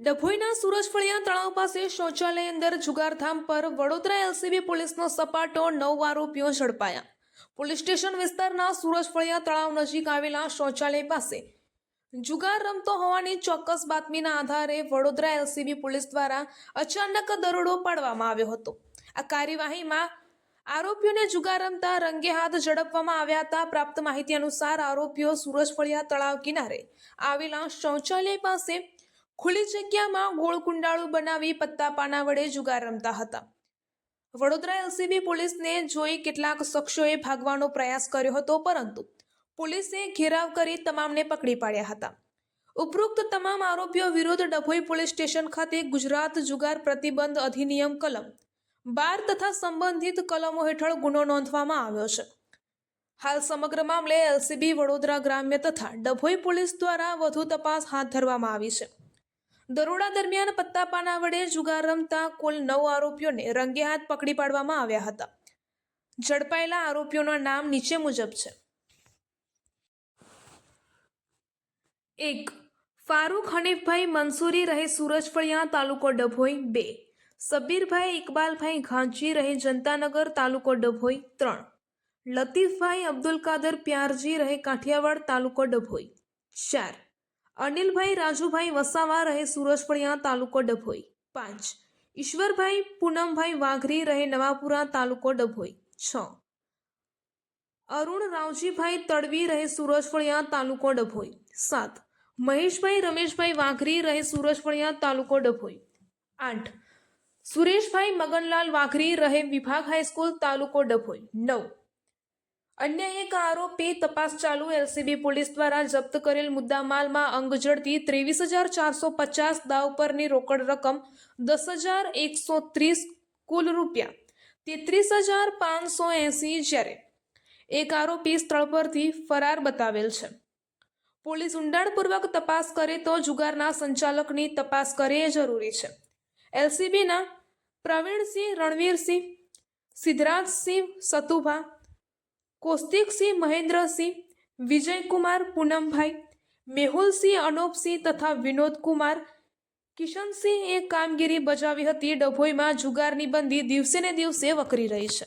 ડભોઈના સુરજફળિયા તળાવ પાસે શૌચાલય અંદર જુગારધામ પર વડોદરા એલસીબી પોલીસનો સપાટો નવ આરોપીઓ ઝડપાયા. પોલીસ સ્ટેશન વિસ્તારના સુરજફળિયા તળાવ નજીક આવેલા શૌચાલય પાસે જુગાર રમતો હોવાની ચોક્કસ બાતમીના આધારે વડોદરા એલસીબી પોલીસ દ્વારા અચાનક દરોડો પાડવામાં આવ્યો હતો. આ કાર્યવાહીમાં આરોપીઓને જુગાર રમતા રંગે હાથ ઝડપવામાં આવ્યા હતા. પ્રાપ્ત માહિતી અનુસાર આરોપીઓ સુરજફળિયા તળાવ કિનારે આવેલા શૌચાલય પાસે ખુલ્લી જગ્યામાં ગોળ કુંડાળું બનાવી પત્તા પાના વડે જુગાર રમતા હતા. વડોદરા એલસીબી પોલીસને જોઈ કેટલાક શખ્સોએ ભાગવાનો પ્રયાસ કર્યો હતો, પરંતુ પોલીસે ઘેરાવ કરી તમામને પકડી પાડ્યા હતા. ઉપરોક્ત તમામ આરોપીઓ વિરુદ્ધ ડભોઈ પોલીસ સ્ટેશન ખાતે ગુજરાત જુગાર પ્રતિબંધ અધિનિયમ કલમ બાર તથા સંબંધિત કલમો હેઠળ ગુનો નોંધવામાં આવ્યો છે. હાલ સમગ્ર મામલે એલસીબી વડોદરા ગ્રામ્ય તથા ડભોઈ પોલીસ દ્વારા વધુ તપાસ હાથ ધરવામાં આવી છે. દરોડા દરમિયાન પત્તાપાના વડે જુગાર રમતા કુલ નવ આરોપીઓને રંગે હાથ પકડી પાડવામાં આવ્યા હતા. ઝડપાયેલા આરોપીઓના નામ નીચે મુજબ છે. એક, ફારૂક હનીફભાઈ મંસૂરી રહે સુરજફળિયા તાલુકો ડભોઈ. બે, સબીરભાઈ ઇકબાલભાઈ ઘાંચી રહે જનતાનગર તાલુકો ડભોઈ. ત્રણ, લતીફભાઈ અબ્દુલ કાદર પ્યારજી રહે કાઠિયાવાડ તાલુકો ડભોઈ. ચાર અનિલભાઈ, રાજુભાઈ વસાવા રહે સુરજફળિયા તાલુકો ડભોઈ. પાંચ. ઈશ્વરભાઈ, પૂનમભાઈ વાઘરી રહે નવાપુરા તાલુકો ડભોઈ. છ. અરુણ રાવજીભાઈ તડવી રહે સુરજફળિયા તાલુકો ડભોઈ. સાત. મહેશભાઈ, રમેશભાઈ વાઘરી રહે સુરજફળિયા તાલુકો ડભોઈ. આઠ. સુરેશભાઈ મગનલાલ વાઘરી રહે વિભાગ હાઈસ્કૂલ તાલુકો ડભોઈ. નવ. અન્ય એક આરોપી તપાસ ચાલુ એલસીબી પોલીસ દ્વારા જપ્ત કરેલ મુદ્દામાલમાં અંગ ઝડપી ત્રેવીસ હજાર ચારસો પચાસ દાવ પરની રોકડ રકમ દસ હજાર એકસો ત્રીસ કુલ રૂપિયા, તેત્રીસ હજાર પાંચસો એંસી જ્યારે એક આરોપી સ્થળ પરથી ફરાર બતાવેલ છે. પોલીસ ઊંડાણપૂર્વક તપાસ કરે તો જુગારના સંચાલકની તપાસ કરે એ જરૂરી છે. એલસીબીના પ્રવીણસિંહ રણવીરસિંહ, સિદ્ધરાજસિંહ સતુભા કૌસ્તિકસિંહ મહેન્દ્રસિંહ, વિજયકુમાર પૂનમભાઈ, મેહુલસિંહ અનોપસિંહ તથા વિનોદકુમાર કિશનસિંહ એ કામગીરી બજાવી હતી. ડભોઈમાં જુગારની બંદી દિવસે ને દિવસે વકરી રહી છે.